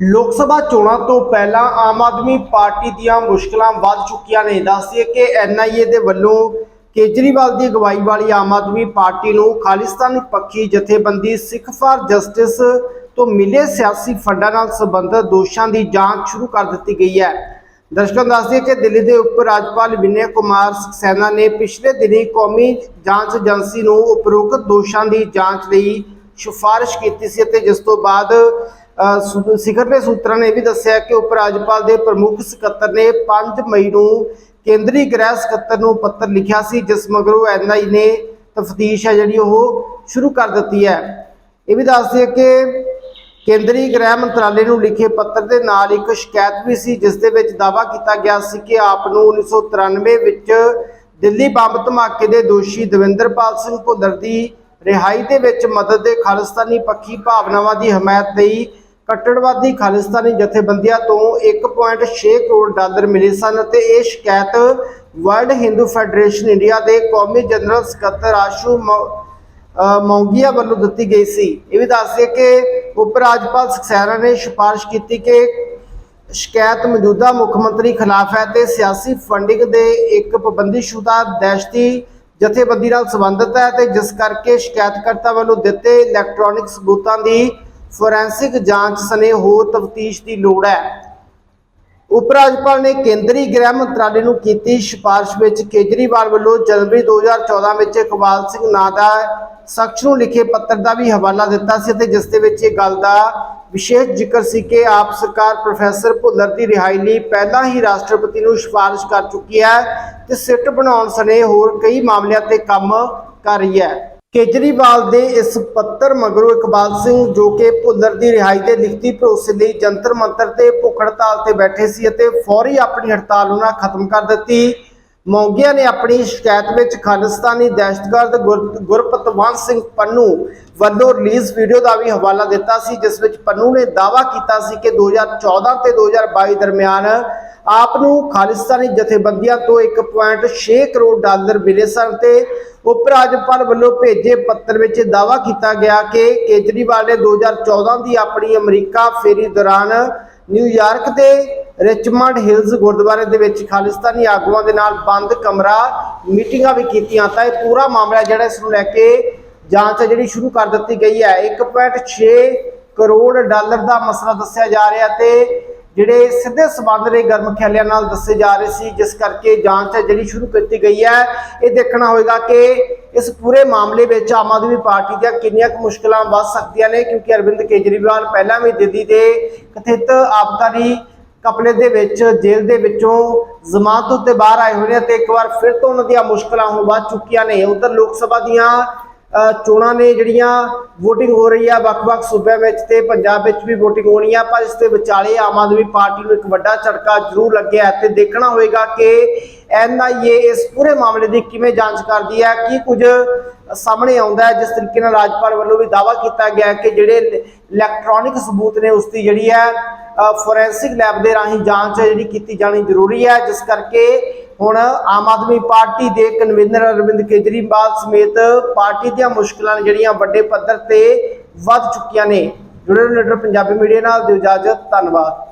ਲੋਕ ਸਭਾ ਚੋਣਾਂ ਤੋਂ ਪਹਿਲਾਂ ਆਮ ਆਦਮੀ ਪਾਰਟੀ ਦੀਆਂ ਮੁਸ਼ਕਲਾਂ ਵੱਧ ਚੁੱਕੀਆਂ ਨੇ। ਦੱਸਦੇ ਕਿ ਐਨਆਈਏ ਦੇ ਵੱਲੋਂ ਕੇਜਰੀਵਾਲ ਦੀ ਅਗਵਾਈ ਵਾਲੀ ਆਮ ਆਦਮੀ ਪਾਰਟੀ ਨੂੰ ਖਾਲਿਸਤਾਨੀ ਪੱਖੀ ਜਥੇਬੰਦੀ ਸਿੱਖ ਫਾਰ ਜਸਟਿਸ ਤੋਂ ਮਿਲੇ ਸਿਆਸੀ ਫੰਡਾਂ ਨਾਲ ਸੰਬੰਧਿਤ ਦੋਸ਼ਾਂ ਦੀ ਜਾਂਚ ਸ਼ੁਰੂ ਕਰ ਦਿੱਤੀ ਗਈ ਹੈ। ਦਰਸ਼ਕਾਂ ਨੂੰ ਦੱਸਦੇ ਕਿ ਦਿੱਲੀ ਦੇ ਉਪ ਰਾਜਪਾਲ ਵਿਨੈ ਕੁਮਾਰ ਸਕਸੈਨਾ ਨੇ ਪਿਛਲੇ ਦਿਨੀ ਕੌਮੀ ਜਾਂਚ ਏਜੰਸੀ ਨੂੰ ਉਪਰੋਕਤ ਦੋਸ਼ਾਂ ਦੀ ਜਾਂਚ ਲਈ ਸਿਫਾਰਿਸ਼ ਕੀਤੀ ਸੀ ਅਤੇ ਜਿਸ ਤੋਂ ਬਾਅਦ ਅ, ਸੁ- ਸਿਖਰਲੇ ਸੂਤਰਾਂ ਨੇ ਇਹ ਵੀ ਦੱਸਿਆ ਕਿ ਉਪ ਰਾਜਪਾਲ ਦੇ ਪ੍ਰਮੁੱਖ ਸਕੱਤਰ ਨੇ 5 ਮਈ ਨੂੰ ਕੇਂਦਰੀ ਗ੍ਰਹਿ ਸਕੱਤਰ ਨੂੰ ਪੱਤਰ ਲਿਖਿਆ ਸੀ ਜਿਸ ਮਗਰੋਂ ਐਨਆਈ ਨੇ ਤਫਤੀਸ਼ ਹੈ ਜਿਹੜੀ ਉਹ ਸ਼ੁਰੂ ਕਰ ਦਿੱਤੀ ਹੈ। ਇਹ ਵੀ ਦੱਸਦੀ ਹੈ ਕਿ ਕੇਂਦਰੀ ਗ੍ਰਹਿ ਮੰਤਰਾਲੇ ਨੂੰ ਲਿਖੇ ਪੱਤਰ ਦੇ ਨਾਲ ਇੱਕ ਸ਼ਿਕਾਇਤ ਵੀ ਸੀ ਜਿਸ ਦੇ ਵਿੱਚ ਦਾਅਵਾ ਕੀਤਾ ਗਿਆ ਸੀ ਕਿ ਆਪ ਨੂੰ 1993 ਵਿੱਚ ਦਿੱਲੀ ਬੰਬ ਧਮਾਕੇ ਦੇ ਦੋਸ਼ੀ ਦਵਿੰਦਰਪਾਲ ਸਿੰਘ ਭੁੱਲਰ ਦੀ ਰਿਹਾਈ ਦੇ ਵਿੱਚ ਮਦਦ ਦੇ ਖਾਲਿਸਤਾਨੀ ਪੱਖੀ ਭਾਵਨਾਵਾਂ ਦੀ ਹਮਾਇਤ ਲਈ ਕੱਟੜਵਾਦੀ ਖਾਲਿਸਤਾਨੀ ਜਥੇਬੰਦੀਆਂ ਤੋਂ 1.6 ਕਰੋੜ ਡਾਲਰ ਮਿਲੇ ਸਨ ਅਤੇ ਇਹ ਸ਼ਿਕਾਇਤ ਵਰਲਡ ਹਿੰਦੂ ਫੈਡਰੇਸ਼ਨ ਇੰਡੀਆ ਦੇ ਕੌਮੀ ਜਨਰਲ ਸਕੱਤਰ ਆਸ਼ੂ ਮੌ- ਅ, ਮੌਂਗੀਆ ਵੱਲੋਂ ਦਿੱਤੀ ਗਈ ਸੀ। ਇਹ ਵੀ ਦੱਸਦੇ ਕਿ ਉਪ ਰਾਜਪਾਲ ਸਕਸੈਨਾ ਨੇ ਸਿਫਾਰਿਸ਼ ਕੀਤੀ ਕਿ ਸ਼ਿਕਾਇਤ ਮੌਜੂਦਾ ਮੁੱਖ ਮੰਤਰੀ ਖਿਲਾਫ ਹੈ ਤੇ ਸਿਆਸੀ ਫੰਡਿੰਗ ਦੇ ਇੱਕ ਪਾਬੰਦੀਸ਼ੁਦਾ ਦਹਿਸ਼ਤੀ ਜਥੇਬੰਦੀ ਨਾਲ ਸੰਬੰਧਿਤ ਹੈ ਤੇ ਜਿਸ ਕਰਕੇ ਸ਼ਿਕਾਇਤਕਰਤਾ ਵੱਲੋਂ ਦਿੱਤੇ ਇਲੈਕਟ੍ਰੋਨਿਕ ਸਬੂਤਾਂ ਦੀ ਫੋਰੈਂਸਿਕ ਜਾਂਚ ਸਣੇ ਹੋਰ ਤਫਤੀਸ਼ ਦੀ ਲੋੜ ਹੈ। ਉਪ ਰਾਜਪਾਲ ਨੇ ਕੇਂਦਰੀ ਗ੍ਰਹਿ ਮੰਤਰਾਲੇ ਨੂੰ ਕੀਤੀ ਸਿਫਾਰਿਸ਼ ਵਿੱਚ ਕੇਜਰੀਵਾਲ ਵੱਲੋਂ ਜਨਵਰੀ 2014 ਵਿੱਚ ਇਕਬਾਲ ਸਿੰਘ ਨਾਂ ਦਾ ਸ਼ਖਸ ਨੂੰ ਲਿਖੇ ਪੱਤਰ ਦਾ ਵੀ ਹਵਾਲਾ ਦਿੱਤਾ ਸੀ ਅਤੇ ਜਿਸ ਦੇ ਵਿੱਚ ਇਹ ਗੱਲ ਦਾ ਵਿਸ਼ੇਸ਼ ਜ਼ਿਕਰ ਸੀ ਕਿ ਆਪ ਸਰਕਾਰ ਪ੍ਰੋਫੈਸਰ ਭੁੱਲਰ ਦੀ ਰਿਹਾਈ ਲਈ ਪਹਿਲਾਂ ਹੀ ਰਾਸ਼ਟਰਪਤੀ ਨੂੰ ਸਿਫਾਰਿਸ਼ ਕਰ ਚੁੱਕੀ ਹੈ ਤੇ ਸਿੱਟ ਬਣਾਉਣ ਸਣੇ ਹੋਰ ਕਈ ਮਾਮਲਿਆਂ ਤੇ ਕੰਮ ਕਰ ਰਹੀ ਹੈ। ਕੇਜਰੀਵਾਲ ਦੇ ਇਸ ਪੱਤਰ ਮਗਰੋਂ ਇਕਬਾਲ ਸਿੰਘ ਜੋ ਕਿ ਭੁੱਲਰ ਦੀ ਰਿਹਾਈ ਦੇ ਲਿਖਤੀ ਭਰੋਸੇ ਲਈ ਜੰਤਰ ਮੰਤਰ ਤੇ ਭੁੱਖ ਹੜਤਾਲ ਤੇ ਬੈਠੇ ਸੀ ਅਤੇ ਫੌਰੀ ਆਪਣੀ ਹੜਤਾਲ ਉਹਨਾਂ ਖਤਮ ਕਰ ਦਿੱਤੀ। ਮੌਂਗੀਆ ਨੇ ਆਪਣੀ ਸ਼ਿਕਾਇਤ ਵਿੱਚ ਖਾਲਿਸਤਾਨੀ ਦਹਿਸ਼ਤਗਰਦ ਗੁਰ- ਗੁਰਪਤਵੰਤ ਸਿੰਘ ਪੰਨੂ ਵੱਲੋਂ ਰਿਲੀਜ਼ ਵੀਡੀਓ ਦਾ ਵੀ ਹਵਾਲਾ ਦਿੱਤਾ ਸੀ, ਜਿਸ ਵਿੱਚ ਪੰਨੂ ਨੇ ਦਾਅਵਾ ਕੀਤਾ ਸੀ ਕਿ 2014 ਤੇ 2022 ਦਰਮਿਆਨ ਆਪ ਨੂੰ ਖਾਲਿਸਤਾਨੀ ਜਥੇਬੰਦੀਆਂ ਤੋਂ 1.6 ਕਰੋੜ ਡਾਲਰ ਮਿਲੇ ਸਨ ਤੇ ਉਪ ਰਾਜਪਾਲ ਵੱਲੋਂ ਭੇਜੇ ਪੱਤਰ ਵਿੱਚ ਦਾਅਵਾ ਕੀਤਾ ਗਿਆ ਕਿ ਕੇਜਰੀਵਾਲ ਨੇ 2014 ਦੀ ਆਪਣੀ ਅਮਰੀਕਾ ਫੇਰੀ ਦੌਰਾਨ ਨਿਊਯਾਰਕ ਦੇ ਰਿਚਮੰਡ ਹਿਲਜ਼ ਗੁਰਦੁਆਰੇ ਦੇ ਵਿੱਚ ਖਾਲਿਸਤਾਨੀ ਆਗੂਆਂ ਦੇ ਨਾਲ ਬੰਦ ਕਮਰਾ, ਮੀਟਿੰਗਾਂ ਵੀ ਕੀਤੀਆਂ ਤਾਂ ਇਹ ਪੂਰਾ ਮਾਮਲਾ ਜਿਹੜਾ ਇਸ ਨੂੰ ਲੈ ਕੇ ਜਾਂਚ ਹੈ ਜਿਹੜੀ ਸ਼ੁਰੂ ਕਰ ਦਿੱਤੀ ਗਈ ਹੈ। 1.6 ਕਰੋੜ ਡਾਲਰ ਦਾ ਮਸਲਾ ਦੱਸਿਆ ਜਾ ਰਿਹਾ ਤੇ ਜਿਹੜੇ ਸਿੱਧੇ ਸਬੰਧ ਨੇ ਗਰਮ ਖਿਆਲਿਆਂ ਨਾਲ ਦੱਸੇ ਜਾ ਰਹੇ ਸੀ, ਜਿਸ ਕਰਕੇ ਜਾਂਚ ਹੈ ਜਿਹੜੀ ਸ਼ੁਰੂ ਕੀਤੀ ਗਈ ਹੈ। ਇਹ ਦੇਖਣਾ ਹੋਏਗਾ ਕਿ ਇਸ ਪੂਰੇ ਮਾਮਲੇ ਵਿੱਚ ਆਮ ਆਦਮੀ ਪਾਰਟੀ ਦੀਆਂ ਕਿੰਨੀਆਂ ਕੁ ਮੁਸ਼ਕਲਾਂ ਵੱਧ ਸਕਦੀਆਂ ਨੇ, ਕਿਉਂਕਿ ਅਰਵਿੰਦ ਕੇਜਰੀਵਾਲ ਪਹਿਲਾਂ ਵੀ ਦਿੱਲੀ ਦੇ ਕਥਿਤ ਆਬਕਾਰੀ ਕਪਲੇ ਦੇ ਵਿੱਚ, ਜੇਲ੍ਹ ਦੇ ਵਿੱਚੋਂ ਜ਼ਮਾਨਤ ਉੱਤੇ ਬਾਹਰ ਆਏ ਹੋਏ ਨੇ ਤੇ ਇੱਕ ਵਾਰ ਫਿਰ ਤੋਂ ਉਹਨਾਂ ਦੀਆਂ ਮੁਸ਼ਕਲਾਂ ਹੁਣ ਵੱਧ ਚੁੱਕੀਆਂ ਨੇ। ਉਧਰ ਲੋਕ ਸਭਾ ਦੀਆਂ ਚੋਣਾਂ ਨੇ ਜਿਹੜੀਆਂ VOTING ਹੋ ਰਹੀ ਆ ਵੱਖ-ਵੱਖ ਸੂਬਿਆਂ ਵਿੱਚ ਤੇ ਪੰਜਾਬ ਵਿੱਚ ਵੀ VOTING ਹੋਣੀ ਆ, ਪਰ ਇਸ ਦੇ ਵਿਚਾਲੇ ਆਮ ਆਦਮੀ ਪਾਰਟੀ ਨੂੰ ਇੱਕ ਵੱਡਾ ਝਟਕਾ ਜ਼ਰੂਰ ਲੱਗਿਆ ਹੈ ਤੇ ਦੇਖਣਾ ਹੋਏਗਾ ਕਿ ਐਨਆਈਏ ਇਸ ਪੂਰੇ ਮਾਮਲੇ ਦੀ ਕਿਵੇਂ ਜਾਂਚ ਕਰਦੀ ਹੈ, ਕੀ ਕੁਝ ਸਾਹਮਣੇ ਆਉਂਦਾ ਜਿਸ ਤਰੀਕੇ ਨਾਲ ਰਾਜਪਾਲ ਵੱਲੋਂ ਵੀ ਦਾਅਵਾ ਕੀਤਾ ਗਿਆ ਕਿ ਜਿਹੜੇ ਇਲੈਕਟ੍ਰੋਨਿਕ ਸਬੂਤ ਨੇ ਉਸ ਦੀ ਜਿਹੜੀ ਹੈ ਫੋਰੈਂਸਿਕ ਲੈਬ ਦੇ ਰਾਹੀਂ ਜਾਂਚ ਜਿਹੜੀ ਕੀਤੀ ਜਾਣੀ ਜ਼ਰੂਰੀ ਹੈ, ਜਿਸ ਕਰਕੇ ਹੁਣ ਆਮ ਆਦਮੀ ਪਾਰਟੀ ਦੇ ਕਨਵੀਨਰ ਅਰਵਿੰਦ ਕੇਜਰੀਵਾਲ ਸਮੇਤ ਪਾਰਟੀ ਦੀਆਂ ਮੁਸ਼ਕਲਾਂ ਜਿਹੜੀਆਂ ਵੱਡੇ ਪੱਧਰ ਤੇ ਵੱਧ ਚੁੱਕੀਆਂ ਨੇ। ਜੁੜੇ ਰਹੋ ਲੀਡਰ ਪੰਜਾਬੀ ਮੀਡੀਆ ਨਾਲ, ਦਿਓ ਇਜਾਜ਼ਤ, ਧੰਨਵਾਦ।